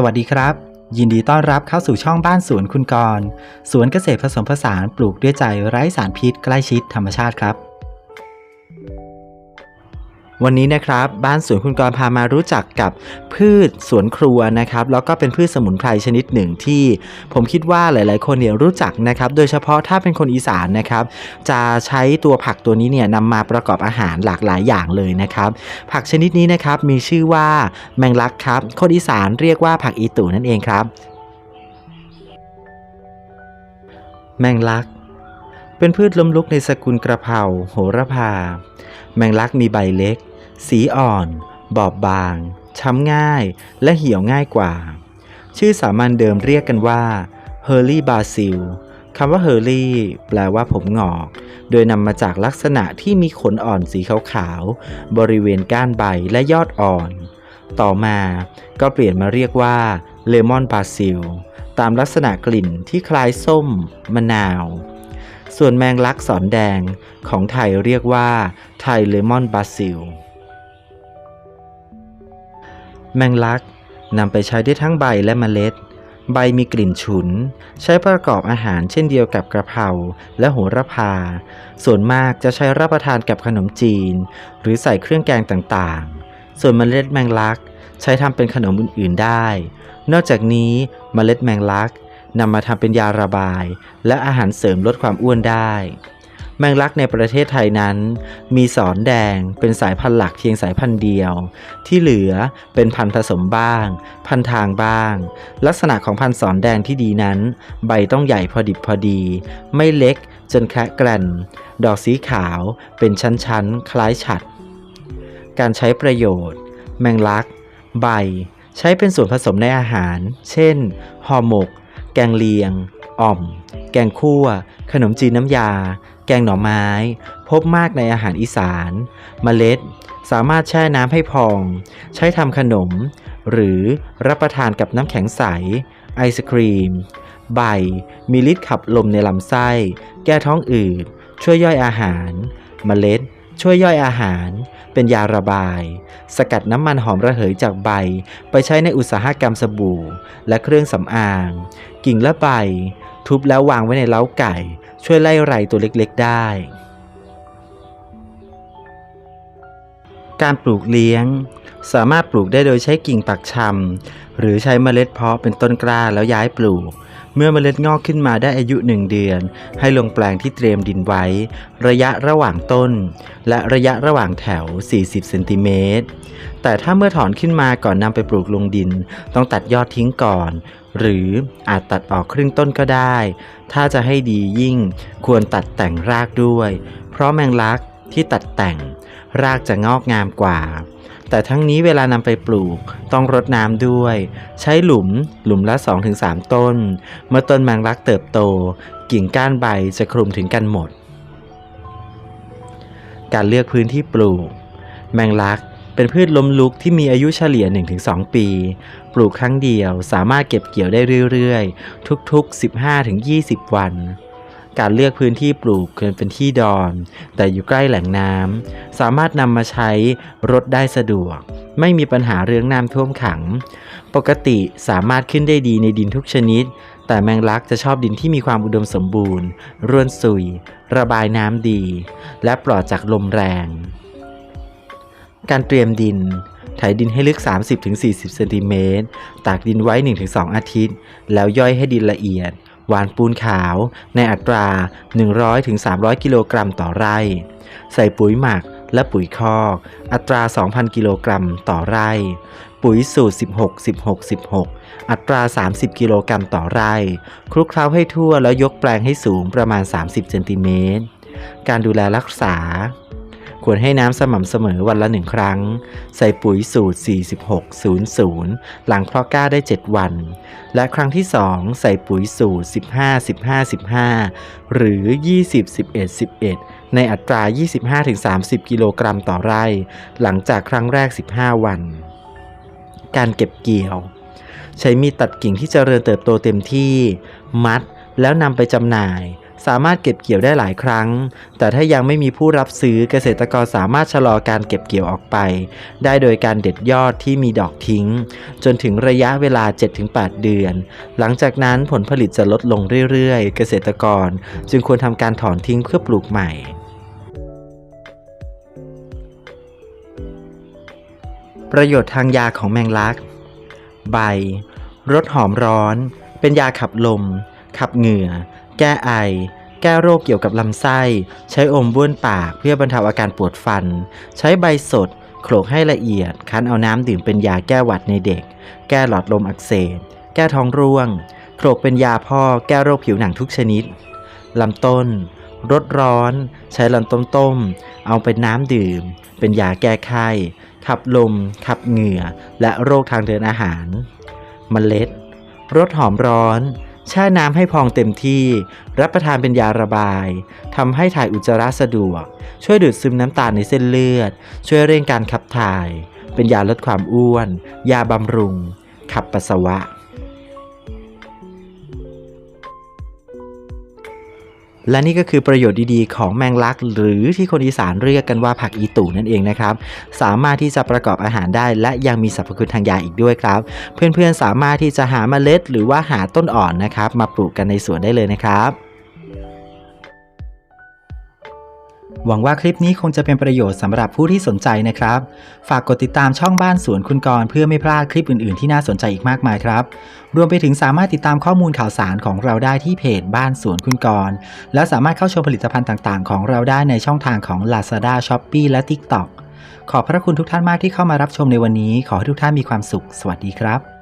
สวัสดีครับ ยินดีต้อนรับเข้าสู่ช่องบ้านสวนคุณกรสวนเกษตรผสมผสานปลูกด้วยใจไร้สารพิษใกล้ชิดธรรมชาติครับ วันนี้นะครับบ้านสวนคุณกรพามารู้จักกับพืชสวนครัวนะครับแล้วก็เป็นพืชสมุนไพรชนิดหนึ่งที่ ผมคิดว่าหลาย ๆ คนเนี่ยรู้จักนะครับโดยเฉพาะถ้าเป็นคนอีสานนะครับจะใช้ตัวผักตัวนี้เนี่ยนำมาประกอบอาหารหลากหลายอย่างเลยนะครับผักชนิดนี้นะครับมีชื่อว่าแมงลักครับคนอีสานเรียกว่าผักอีตู่นั่นเองครับ แมงลักเป็นพืชล้มลุกในสกุลกระเพราโหระพา แมงลักมีใบเล็ก สีอ่อน บอบบาง ช้ำง่าย และเหี่ยวง่ายกว่า ชื่อสามัญเดิมเรียกกันว่าเฮอร์รี่บาซิลคำว่าเฮอร์รี่แปลว่าผมงอก โดยนำมาจากลักษณะที่มีขนอ่อนสีขาวๆ บริเวณก้านใบและยอดอ่อน ต่อมาก็เปลี่ยนมาเรียกว่าเลมอนบาซิลตามลักษณะกลิ่นที่คล้ายส้ม มะนาว ส่วนแมงลักสอนแดงของไทยเรียกว่าไทยเลมอนบาซิล แมงลักนำไปใช้ได้ทั้งใบและเมล็ด ใบมีกลิ่นฉุน ใช้ประกอบอาหารเช่นเดียวกับกระเพราและโหระพา ส่วนมากจะใช้รับประทานกับขนมจีน หรือใส่เครื่องแกงต่างๆ ส่วนเมล็ดแมงลักใช้ทำเป็นขนมอื่นๆได้ นอกจากนี้เมล็ดแมงลักนำมาทำเป็นยาระบาย และอาหารเสริมลดความอ้วนได้ แมงลักในประเทศไทยนั้น มีสอนแดงเป็นสายพันธุ์หลักเพียงสายพันธุ์เดียว ที่เหลือเป็นพันธุ์ผสมบ้าง พันทางบ้าง ลักษณะของพันธุ์สอนแดงที่ดีนั้น ใบต้องใหญ่พอดิบพอดี ไม่เล็กจนแคะแกรนดอกสีขาวเป็นชั้นๆ คล้ายฉัด การใช้ประโยชน์ แมงลัก ใบ ใช้เป็นส่วนผสมในอาหาร เช่นห่อหมก แกงเลียง อ่อม แกงคั่ว ขนมจีนน้ำยา แกงหน่อไม้ พบมากในอาหารอีสานเมล็ด สามารถแช่น้ำให้พอง ใช้ทำขนม หรือรับประทานกับน้ำแข็งใส ไอศครีม ใบ มีฤทธิ์ขับลมในลำไส้ แก้ท้องอืด ช่วยย่อยอาหารเมล็ด ช่วยย่อยอาหาร เป็นยาระบาย สกัดน้ำมันหอมระเหยจากใบ ไปใช้ในอุตสาหกรรมสบู่ และเครื่องสำอาง กิ่งและใบ ทุบแล้ววางไว้ในเล้าไก่ ช่วยไล่ไรตัวเล็กๆได้ การปลูกเลี้ยง สามารถปลูกได้โดยใช้กิ่งปักชำหรือใช้เมล็ดเพาะเป็นต้นกล้าแล้วย้ายปลูก เมื่อเมล็ดงอกขึ้นมาได้อายุหนึ่งเดือน ให้ลงแปลงที่เตรียมดินไว้ ระยะระหว่างต้น และระยะระหว่างแถว 40 เซนติเมตร แต่ถ้าเมื่อถอนขึ้นมาก่อนนำไปปลูกลงดิน ต้องตัดยอดทิ้งก่อน หรืออาจตัดออกครึ่งต้นก็ได้ ถ้าจะให้ดียิ่งควรตัดแต่งรากด้วย เพราะแมงลักที่ตัดแต่งรากจะงอกงามกว่า แต่ทั้งนี้เวลานำไปปลูกต้องรดน้ำด้วย ใช้หลุมหลุมละ 2-3 ต้น เมื่อต้นแมงลักเติบโต กิ่งก้านใบจะคลุมถึงกันหมด การเลือกพื้นที่ปลูก แมงลักเป็นพืชล้มลุกที่มีอายุเฉลี่ย 1-2 ปี ปลูกครั้งเดียวสามารถเก็บเกี่ยวได้เรื่อยๆ ทุกๆ 15-20 วัน การเลือกพื้นที่ปลูกควรเป็นที่ดอน แต่อยู่ใกล้แหล่งน้ำ สามารถนำมาใช้รดได้สะดวก ไม่มีปัญหาเรื่องน้ำท่วมขัง ปกติสามารถขึ้นได้ดีในดินทุกชนิด แต่แมงลักจะชอบดินที่มีความอุดมสมบูรณ์ ร่วนสุย ระบายน้ำดี และปลอดจากลมแรง การเตรียมดินไถดินให้ลึก 30-40 เซนติเมตร ตากดินไว้ 1-2 อาทิตย์ แล้วย่อยให้ดินละเอียด หวานปูนขาว ในอัตรา 100-300 กิโลกรัมต่อไร่ ใส่ปุ๋ยหมักและปุ๋ยคอกอัตรา 2,000 กิโลกรัมต่อไร่ ปุ๋ยสูตร 16-16-16 อัตรา 30 กิโลกรัมต่อไร่ คลุกเคล้าให้ทั่วแล้วยกแปลงให้สูงประมาณ 30 เซนติเมตร การดูแลรักษา ควรให้น้ำสม่ำเสมอวันละหนึ่งครั้ง ใส่ปุ๋ยสูตร 4600 หลังเพาะก้าได้ 7 วัน และครั้งที่ 2 ใส่ปุ๋ยสูตร 15 15 15 หรือ 20 11 11 ในอัตรา 25-30 กิโลกรัมต่อไร่ หลังจากครั้งแรก 15 วัน การเก็บเกี่ยว ใช้มีดตัดกิ่งที่เจริญเติบโตเต็มที่ มัดแล้วนำไปจำหน่าย สามารถเก็บเกี่ยวได้หลายครั้ง แต่ถ้ายังไม่มีผู้รับซื้อเกษตรกรสามารถชะลอการเก็บเกี่ยวออกไป ได้โดยการเด็ดยอดที่มีดอกทิ้ง จนถึงระยะเวลา 7-8 เดือน หลังจากนั้นผลผลิตจะลดลงเรื่อยๆ เกษตรกรจึงควรทำการถอนทิ้งเพื่อปลูกใหม่ประโยชน์ทางยาของแมงลัก ใบ รสหอมร้อน เป็นยาขับลม ขับเหงื่อ แก้ไอ แก้โรคเกี่ยวกับลำไส้ ใช้อมบ้วนปากเพื่อบรรเทาอาการปวดฟัน ใช้ใบสดโขลกให้ละเอียด คั้นเอาน้ำดื่มเป็นยาแก้หวัดในเด็ก แก้หลอดลมอักเสบ แก้ท้องร่วง โขลกเป็นยาพ่อ แก้โรคผิวหนังทุกชนิด ลำต้นรสร้อน ใช้ลำต้มต้ม เอาเป็นน้ำดื่ม เป็นยาแก้ไข้ ขับลม ขับเหงื่อ และโรคทางเดินอาหาร เมล็ด รสหอมร้อน แช่น้ำให้พองเต็มที่ รับประทานเป็นยาระบายทำให้ถ่ายอุจจาระสะดวก ช่วยดูดซึมน้ำตาลในเส้นเลือด ช่วยเร่งการขับถ่าย เป็นยาลดความอ้วน ยาบำรุง ขับปัสสาวะ และนี่ก็คือประโยชน์ดีๆ ของแมงลัก หรือที่คนอีสานเรียกกันว่าผักอีตู่นั่นเองนะครับ สามารถที่จะประกอบอาหารได้ และยังมีสรรพคุณทางยาอีกด้วยครับ เพื่อนๆสามารถที่จะหาเมล็ด หรือว่าหาต้นอ่อนนะครับ มาปลูกกันในสวนได้เลยนะครับ หวังว่าคลิปนี้คงจะเป็นประโยชน์สำหรับผู้ที่สนใจนะครับ ฝากกดติดตามช่องบ้านสวนคุณกรเพื่อไม่พลาดคลิปอื่นๆที่น่าสนใจอีกมากมายครับ รวมไปถึงสามารถติดตามข้อมูลข่าวสารของเราได้ที่เพจบ้านสวนคุณกร และสามารถเข้าชมผลิตภัณฑ์ต่างๆ ของเราได้ในช่องทางของ Lazada, Shopee และ TikTok ขอบพระคุณทุกท่านมากที่เข้ามารับชมในวันนี้ ขอให้ทุกท่านมีความสุข สวัสดีครับ